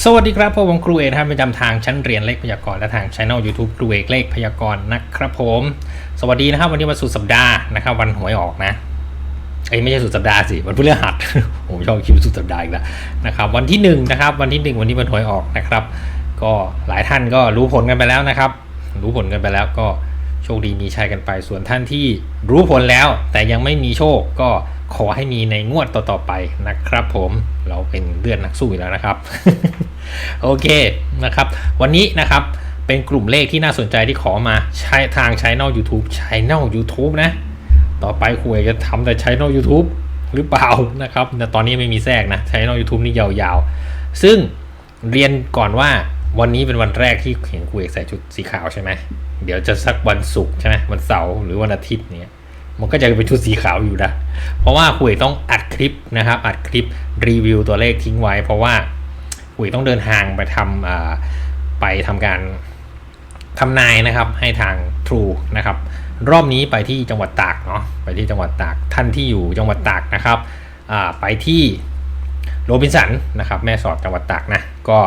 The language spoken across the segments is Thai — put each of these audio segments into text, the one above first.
สวัสดีครับผมครูเอกนะครับประจำทางชั้นเรียนเลขพยากรณ์และทางช่อง YouTube ครูเอกเลขพยากรณ์นะครับผม สวัสดีนะครับ วันนี้วันสุดสัปดาห์นะครับวันหวยออกนะไอ้ไม่ใช่สุดสัปดาห์สิวันพฤหัสผมชอบคิดว่าสุดสัปดาห์อีกแล้วนะครับ วันที่หนึ่งนะครับวันที่หนึ่งวันนี้วันหวยออกนะครับ ก็หลายท่านก็รู้ผลกันไปแล้วนะครับ รู้ผลกันไปแล้วก็โชคดีมีชัยกันไป ส่วนท่านที่รู้ผลแล้ว แต่ยังไม่มีโชคก็ ขอให้มีในงวดต่อๆไปนะครับผมเราเป็นเลือดนักสู้อยู่แล้วนะครับ โอเคนะครับ วันนี้นะครับเป็นกลุ่มเลขที่น่าสนใจที่ขอมาใช้ทางช้นอก YouTube ช้นอก YouTube นะ ต่อไปคุยจะทำแต่ช้นอก YouTube หรือเปล่านะครับแต่ตอนนี้ไม่มีแทรกนะช้นอก YouTube นี่ยาวๆ ซึ่งเรียนก่อนว่าวันนี้เป็นวันแรกที่เห็นคุยใส่ชุดสีขาวใช่ไหมเดี๋ยวจะสักวันศุกร์ใช่ไหมวันเสาร์หรือวันอาทิตย์เนี้ย มันก็จะเป็นชุดสีขาวอยู่นะ เพราะว่าคุยต้องอัดคลิปนะครับ อัดคลิปรีวิวตัวเลขทิ้งไว้ เพราะว่าคุยต้องเดินทางไปทำไปทำการทำนายนะครับให้ทาง True นะครับ รอบนี้ไปที่จังหวัดตากเนาะไปที่จังหวัดตากท่านที่อยู่จังหวัดตากนะครับไปที่โรบินสันนะครับ แม่สอดจังหวัดตากนะก็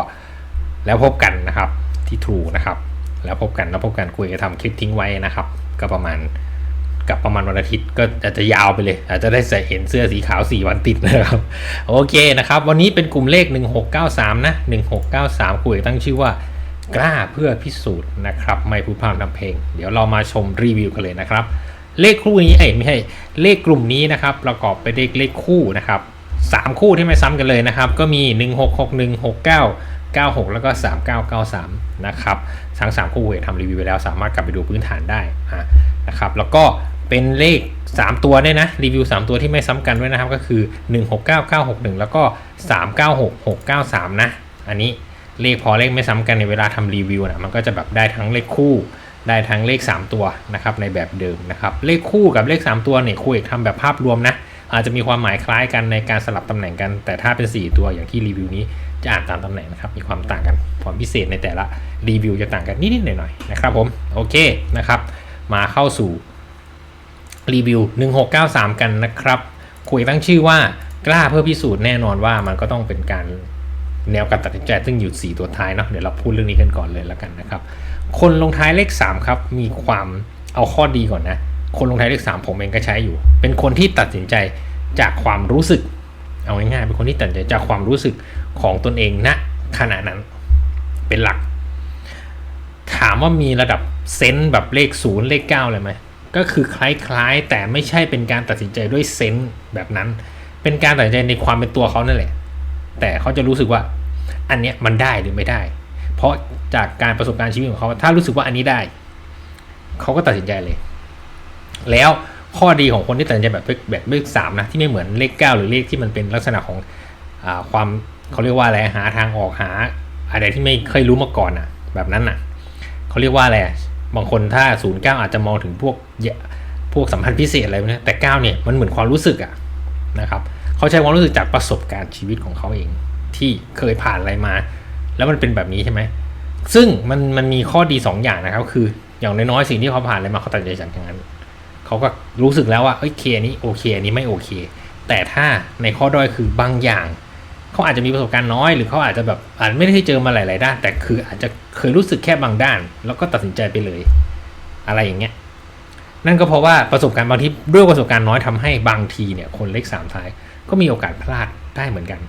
แล้วพบกันนะครับที่ True นะครับ แล้วพบกันแล้วพบกันคุยจะทำคลิปทิ้งไว้นะครับ ก็ประมาณ กับประมาณวันอาทิตย์ก็อาจจะยาวไปเลย อาจจะได้ใส่เห็นเสื้อสีขาว 4 วันติดนะครับ โอเคนะครับ วันนี้เป็นกลุ่มเลข 1693 นะ 1693คุยตั้งชื่อว่ากล้าเพื่อพิสูจน์นะครับไม่พูดพร่ำทำเพลง เดี๋ยวเรามาชมรีวิวกันเลยนะครับ เลขคู่นี้เอ้ไม่ใช่เลขกลุ่มนี้นะครับ ประกอบไปด้วยเลขคู่นะครับ3คู่ที่ไม่ซ้ำกันเลยนะครับ ก็มี 166169 96 แล้วก็ 3993 นะครับ ทั้ง 3 คู่เวททำรีวิวไปแล้ว สามารถกลับไปดูพื้นฐานได้นะครับ แล้วก็ เป็นเลข 3 ตัวด้วยนะรีวิว 3 ตัวที่ไม่ซ้ำกันด้วยนะครับก็คือ 169961 แล้วก็ 396693 นะ อันนี้เลขพอเลขไม่ซ้ำกันในเวลาทำรีวิวนะมันก็จะแบบได้ทั้งเลขคู่ได้ทั้งเลข 3 ตัวนะครับในแบบเดิมนะครับเลขคู่กับเลข 3 ตัวเนี่ยคุยทำแบบภาพรวมนะอาจจะมีความหมายคล้ายกันในการสลับตำแหน่งกัน แต่ถ้าเป็น 4 ตัวอย่างที่รีวิวนี้จะอ่านตามตำแหน่งนะครับมีความต่างกันความพิเศษในแต่ละรีวิวจะต่างกันนิดๆหน่อยๆนะครับผมโอเคนะครับมาเข้าสู่ รีวิว 1693 กันนะครับ คุยตั้งชื่อว่ากล้าเพื่อพิสูจน์แน่นอนว่ามันก็ต้องเป็นการแนวการตัดสินใจซึ่งอยู่ 4 ตัวท้ายเนาะเดี๋ยวเราพูดเรื่องนี้กันก่อนเลยแล้วกันนะครับ คนลงท้ายเลข 3 ครับ มีความเอาข้อดีก่อนนะ คนลงท้ายเลข 3 ผมเองก็ใช้อยู่ เป็นคนที่ตัดสินใจจากความรู้สึก เอาง่ายๆเป็นคนที่ตัดสินใจจากความรู้สึกของตนเองณขณะนั้นเป็นหลัก ถามว่ามีระดับเซนส์แบบเลขศูนย์เลขเก้าเลยไหม ก็คือคล้ายๆ แต่ไม่ใช่เป็นการตัดสินใจด้วยเซนส์แบบนั้น เป็นการตัดสินใจในความเป็นตัวเขานั่นแหละ แต่เขาจะรู้สึกว่าอันเนี้ยมันได้หรือไม่ได้ เพราะจากการประสบการณ์ชีวิตของเขา ถ้ารู้สึกว่าอันนี้ได้ เขาก็ตัดสินใจเลย แล้วข้อดีของคนที่ตัดสินใจแบบแบบเลขสามนะที่ไม่เหมือนเลขเก้าหรือเลขที่มันเป็นลักษณะของอความเขาเรียกว่าอะไรหาทางออกหาอะไรที่ไม่เคยรู้มาก่อนอะ แบบนั้นอะเขาเรียกว่าอะไร บางคนถ้าศูนย์เก้าอาจจะมองถึงพวกพวกสัมพันธ์พิเศษอะไรนี้แต่เก้าเนี่ยมันเหมือนความรู้สึกอะนะครับเขาใช้ความรู้สึกจากประสบการณ์ชีวิตของเขาเอง ที่เคยผ่านอะไรมา แล้วมันเป็นแบบนี้ใช่ไหมซึ่งมันมันมีข้อดี 2 อย่างนะครับ คืออย่างน้อยๆสิ่งที่เขาผ่านอะไรมาเขาตัดใจจากอย่างนั้นเขาก็รู้สึกแล้วว่าเอ้ยเคอันนี้โอเคอันนี้ไม่โอเค แต่ถ้าในข้อด้อยคือบางอย่าง เขาอาจจะมีประสบการณ์น้อยหรือเขาอาจจะแบบอาจไม่ได้เจอมาหลาย ๆ ด้าน แต่คืออาจจะเคยรู้สึกแค่บางด้าน แล้วก็ตัดสินใจไปเลย อะไรอย่างเงี้ยนั่นก็เพราะว่าประสบการณ์บางทีด้วยประสบการณ์น้อยทำให้บางทีเนี่ยคนเลขสามท้ายก็มีโอกาสพลาดได้เหมือนกัน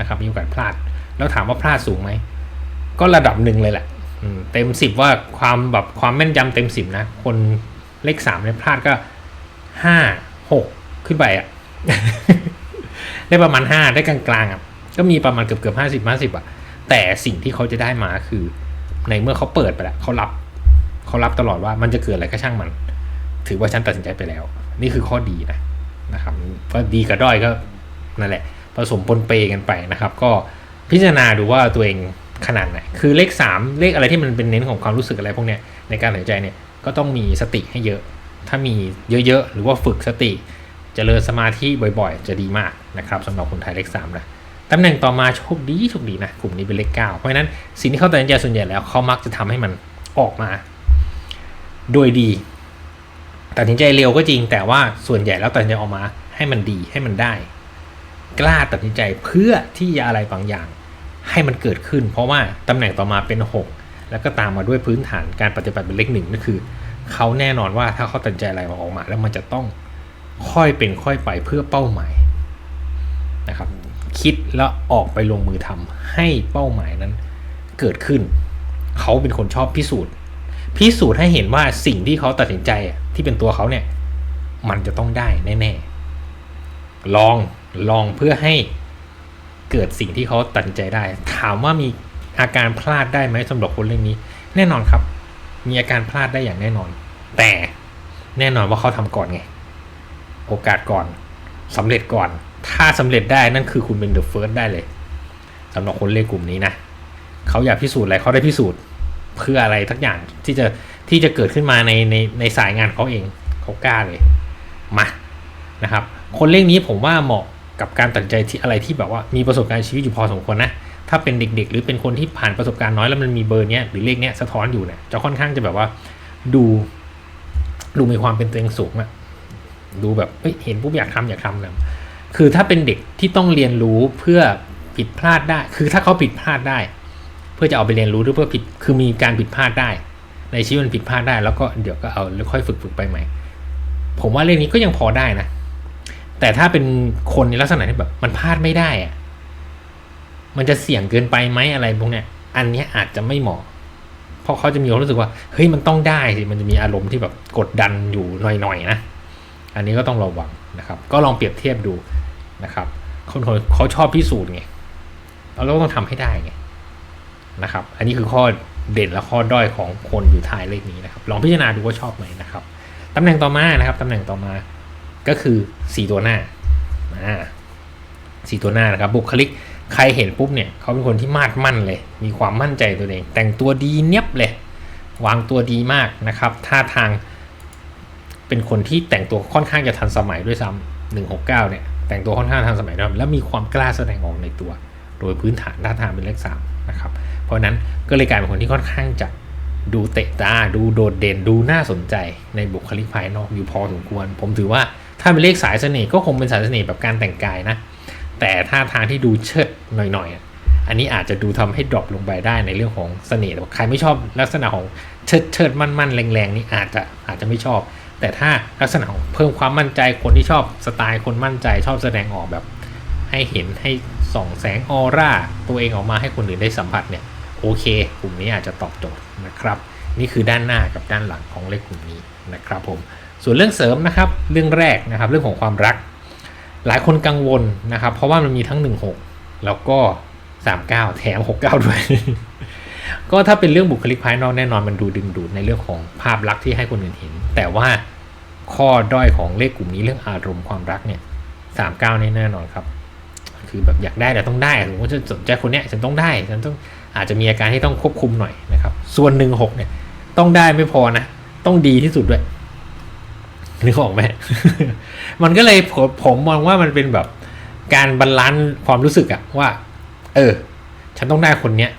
นะครับมีโอกาสพลาด แล้วถามว่าพลาดสูงไหมก็ระดับหนึ่งเลยแหละเต็มสิบว่าความแบบความแม่นยำเต็มสิบนะ คนเลขสามเนี่ยพลาดก็ห้าหกขึ้นไปอะได้ประมาณห้าได้กลางๆอะ ก็มีประมาณเกือบเกือบห้าสิบห้าสิบอะแต่สิ่งที่เขาจะได้มาคือ ในเมื่อเขาเปิดไปแล้วเขารับเขารับตลอดว่ามันจะเกิดอะไรก็ช่างมัน ถือว่าฉันตัดสินใจไปแล้ว นี่คือข้อดีนะนะครับก็ดีกับด้อยก็นั่นแหละ ผสมปนเปกันไปนะครับ ก็พิจารณาดูว่าตัวเองขนาดไหน คือเลข 3 เลขอะไรที่มันเป็นเน้นของความรู้สึกอะไรพวกเนี้ยในการตัดสินใจเนี่ยก็ต้องมีสติให้เยอะ ถ้ามีเยอะๆ หรือว่าฝึกสติจเจริญสมาธิบ่อยๆ จะดีมากนะครับสำหรับคนไทยเลข3นะ ตำแหน่งต่อมาโชคดีโชคดีนะกลุ่มนี้เป็นเลข9เพราะฉะนั้นสิ่งที่เขาตัดสินใจส่วนใหญ่แล้วเขามักจะทำให้มันออกมา โดยดีตัดสินใจเร็วก็จริง แต่ว่าส่วนใหญ่แล้วตัดสินใจออกมา ให้มันดีให้มันได้ กล้าตัดสินใจเพื่อที่จะอะไรบางอย่าง ให้มันเกิดขึ้น เพราะว่าตำแหน่งต่อมาเป็น 6 แล้วก็ตามมาด้วยพื้นฐานการปฏิบัติเป็นเลขหนึ่งนั่นคือเขาแน่นอนว่าถ้าเขาตัดสินใจอะไรมาออกมา แล้วมันจะต้องค่อยเป็นค่อยไปเพื่อเป้าหมายนะครับ คิดแล้วออกไปลงมือทำให้เป้าหมายนั้นเกิดขึ้น เขาเป็นคนชอบพิสูจน์ พิสูจน์ให้เห็นว่าสิ่งที่เขาตัดสินใจที่เป็นตัวเขาเนี่ย มันจะต้องได้แน่ๆลองลองเพื่อให้เกิดสิ่งที่เขาตัดสินใจได้ ถามว่ามีอาการพลาดได้ไหมสำหรับคนเรื่องนี้ แน่นอนครับ มีอาการพลาดได้อย่างแน่นอน แต่แน่นอนว่าเขาทำก่อนไง โอกาสก่อน สำเร็จก่อน ถ้าสำเร็จได้นั่นคือคุณเป็นเดอะเฟิร์สได้เลยสำหรับคนเลขกลุ่มนี้นะเขาอยากพิสูจน์อะไรเขาได้พิสูจน์เพื่ออะไรทักอย่างที่จะที่จะเกิดขึ้นมาในในในสายงานเขาเองเขากล้าเลยมานะครับ คนเลขนี้ผมว่าเหมาะกับการตัดใจที่อะไรที่แบบว่ามีประสบการณ์ชีวิตอยู่พอสมควรนะถ้าเป็นเด็ก ๆ หรือเป็นคนที่ผ่านประสบการณ์น้อยแล้วมันมีเบอร์เนี้ยหรือเลขเนี้ยสะท้อนอยู่เนี่ยจะค่อนข้างจะแบบว่าดูดูมีความเป็นตัวเองสูงอะ ดูแบบเเห็นปุ๊บอยากทำอยากทำเลยคือถ้าเป็นเด็กที่ต้องเรียนรู้เพื่อผิดพลาดได้ คือถ้าเขาผิดพลาดได้ เพื่อจะเอาไปเรียนรู้หรือเพื่อผิดคือมีการผิดพลาดได้ ในชีวิตมันผิดพลาดได้ แล้วก็เดี๋ยวก็เอาแล้วค่อยฝึกฝึกไปใหม่ ผมว่าเรื่องนี้ก็ยังพอได้นะ แต่ถ้าเป็นคนในลักษณะที่แบบ มันพลาดไม่ได้อะมันจะเสี่ยงเกินไปไหมอะไรพวกเนี้ย อันนี้อาจจะไม่เหมาะเพราะเขาจะมีความรู้สึกว่าเฮ้ยมันต้องได้สิมันจะมีอารมณ์ที่แบบกดดันอยู่หน่อยๆนะ อันนี้ก็ต้องระวังนะครับ ก็ลองเปรียบเทียบดูนะครับคนเขาชอบพิสูจน์ไงเราก็ต้องทำให้ได้ไงนะครับ อันนี้คือข้อเด่นและข้อด้อยของคนอยู่ท้ายเลขนี้นะครับ ลองพิจารณาดูว่าชอบไหมนะครับตำแหน่งต่อมานะครับตำแหน่งต่อมาก็คือสี่ตัวหน้าอ่าสี่ตัวหน้านะครับบุคลิกใครเห็นปุ๊บเนี่ยเขาเป็นคนที่มาดมั่นเลย มีความมั่นใจตัวเอง แต่งตัวดีเนียบเลย วางตัวดีมากนะครับท่าทาง เป็นคนที่แต่งตัวค่อนข้างจะทันสมัยด้วยซ้ำหนึ่งหกเก้าเนี่ยแต่งตัวค่อนข้างทันสมัยด้วยแล้วมีความกล้าแสดงออกในตัว โดยพื้นฐานท่าทางเป็นเลขสามนะครับเพราะนั้นก็เลยกลายเป็นคนที่ค่อนข้างจะดูเตะตาดูโดดเด่นดูน่าสนใจในบุคลิกภายนอกอยู่พอสมควร ผมถือว่าถ้าเป็นเลขสายเสน่ห์ก็คงเป็นสายเสน่ห์แบบการแต่งกายนะ แต่ท่าทางที่ดูเชิดหน่อยๆอ,อันนี้อาจจะดูทำให้ดรอปลงไปได้ในเรื่องของเสน่ห์ใครไม่ชอบลักษณะของเชิดเชิดมั่นมั่นๆแรงๆนี่อาจจะอาจจะไม่ชอบ แต่ถ้าลักษณะเพิ่มความมั่นใจคนที่ชอบสไตล์คนมั่นใจชอบแสดงออกแบบ ให้เห็นให้ส่องแสงออร่าตัวเองออกมาให้คนอื่นได้สัมผัสเนี่ยโอเคกลุ่มนี้อาจจะตอบโจทย์นะครับ นี่คือด้านหน้ากับด้านหลังของเลขกลุ่มนี้นะครับผมส่วนเรื่องเสริมนะครับเรื่องแรกนะครับเรื่องของความรัก หลายคนกังวลนะครับ เพราะว่ามันมีทั้ง 16 แล้วก็ 39 แถม 69 ด้วย ก็ถ้าเป็นเรื่องบุคลิกภายนอกแน่นอนมันดูดึงดูดในเรื่องของภาพลักษณ์ที่ให้คนอื่นเห็น แต่ว่าข้อด้อยของเลขกลุ่มนี้เรื่องอารมณ์ความรักเนี่ย39นี่แน่นอนครับ คือแบบอยากได้แต่ต้องได้สมมติฉันสนใจคนเนี้ยฉันต้องได้ฉันต้องอาจจะมีอาการที่ต้องควบคุมหน่อยนะครับ ส่วนหนึ่งหกเนี่ย ต้องได้ไม่พอนะ ต้องดีที่สุดด้วยนึกออกไหมมันก็เลยผมผมมองว่ามันเป็นแบบการบรรลันซ์ความรู้สึกอะว่า เออ ฉันต้องได้คนเนี้ย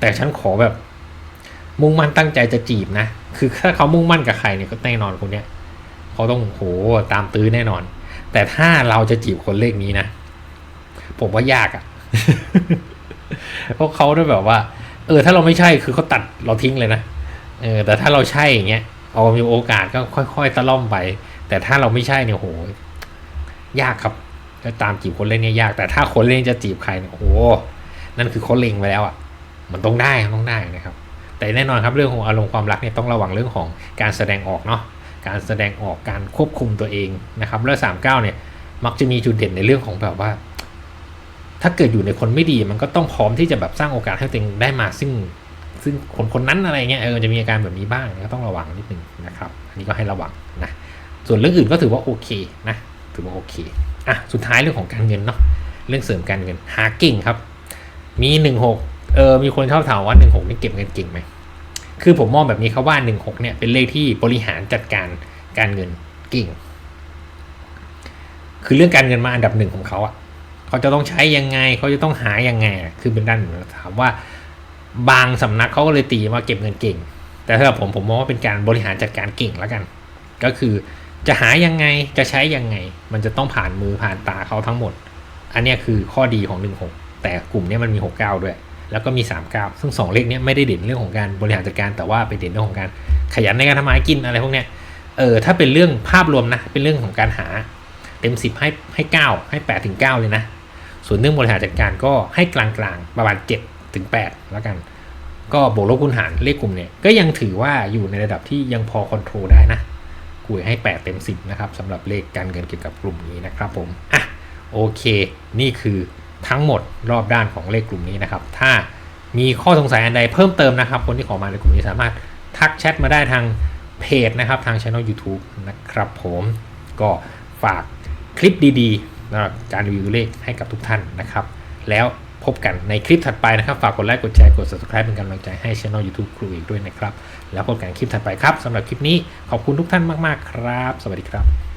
แต่ฉันขอแบบ มุ่งมั่นตั้งใจจะจีบนะ คือถ้าเขามุ่งมั่นกับใครเนี่ยก็แน่นอนคนเนี้ยเขาต้องโหตามตื้อแน่นอน แต่ถ้าเราจะจีบคนเลขนี้นะ ผมว่ายากอะ่ะ เพราะเขาด้วยแบบว่า เออ ถ้าเราไม่ใช่คือเขาตัดเราทิ้งเลยนะเออแต่ถ้าเราใช่อย่างเงี้ยเอามีโอกาสก็ค่อยๆตะล่อมไป แต่ถ้าเราไม่ใช่เนี่ยโหยากครับก็ตามจีบคนเล่นเนี่ยยาก แต่ถ้าคนเล่นจะจีบใครเนี่ยโอ้โหนั่นคือเขาเล็งไว้แล้วอะ มันต้องได้ต้องได้นะครับ แต่แน่นอนครับเรื่องของอารมณ์ความรักเนี่ยต้องระวังเรื่องของการแสดงออกเนาะการแสดงออกการควบคุมตัวเองนะครับแล้วสามเก้าเนี่ยมักจะมีจุดเด่นในเรื่องของแบบว่า ถ้าเกิดอยู่ในคนไม่ดีมันก็ต้องพร้อมที่จะแบบสร้างโอกาสให้ตัวเองได้มาซึ่งซึ่งคนคนนั้นอะไรเงี้ยเออจะมีอาการแบบนี้บ้างก็ต้องระวังนิดนึงนะครับ อันนี้ก็ให้ระวังนะส่วนเรื่องอื่นก็ถือว่าโอเคนะถือว่าโอเคอะสุดท้ายเรื่องของการเงินเนาะเรื่องเสริมการเงินหาเก่งครับ มีหนึ่งหก เออมีคนชอบถามว่าหนึ่งหกนี่เก็บเงินเก่งไหมคือผมมองแบบนี้ครับว่าหนึ่งหกเนี่ยเป็นเลขที่บริหารจัดการการเงินเก่ง คือเรื่องการเงินมาอันดับหนึ่งของเขาอะเขาจะต้องใช้ยังไงเขาจะต้องหายังไง คือเป็นด้านถามว่าบางสำนักเขาก็เลยตีว่าเก็บเงินเก่ง แต่สำหรับผมผมมองว่าเป็นการบริหารจัดการเก่งแล้วกัน ก็คือจะหายังไงจะใช้ยังไง มันจะต้องผ่านมือผ่านตาเขาทั้งหมด อันนี้คือข้อดีของ 16 แต่กลุ่มเนี้ยมันมี 69 ด้วย แล้วก็มี39ซึ่ง 2 เลขนี้ไม่ได้เด่นเรื่องของการบริหารจัดการแต่ว่าไปเด่นเรื่องของการขยันในการทำมาหากินอะไรพวกเนี้ยเออถ้าเป็นเรื่องภาพรวมนะเป็นเรื่องของการหาเต็ม 10 ให้ให้9ให้8ถึง9เลยนะ ส่วนเรื่องบริหารจัดการก็ให้กลางๆประมาณ7ถึง8แล้วกัน ก็บวกลบคูณหารเลขกลุ่มเนี่ยก็ยังถือว่าอยู่ในระดับที่ยังพอคอนโทรลได้นะกุยให้ 8 เต็ม 10 นะครับสำหรับเลขการเงินเกี่ยวกับกลุ่มนี้นะครับผมอะโอเค นี่คือ ทั้งหมดรอบด้านของเลขกลุ่มนี้นะครับ ถ้ามีข้อสงสัยอันใดเพิ่มเติมนะครับ คนที่ขอมาในกลุ่มนี้สามารถทักแชทมาได้ทางเพจนะครับ ทางช่ anel YouTube นะครับผมก็ฝากคลิปดีๆสำหรับการรีวิวเลขให้กับทุกท่านนะครับ แล้วพบกันในคลิปถัดไปนะครับ ฝากกดไลค์กดแชร์กด subscribe เป็นกำลังใจให้ช่ anel YouTube ครูอีกด้วยนะครับ แล้วพบกันคลิปถัดไปครับสำหรับคลิปนี้ขอบคุณทุกท่านมากๆครับ สวัสดีครับ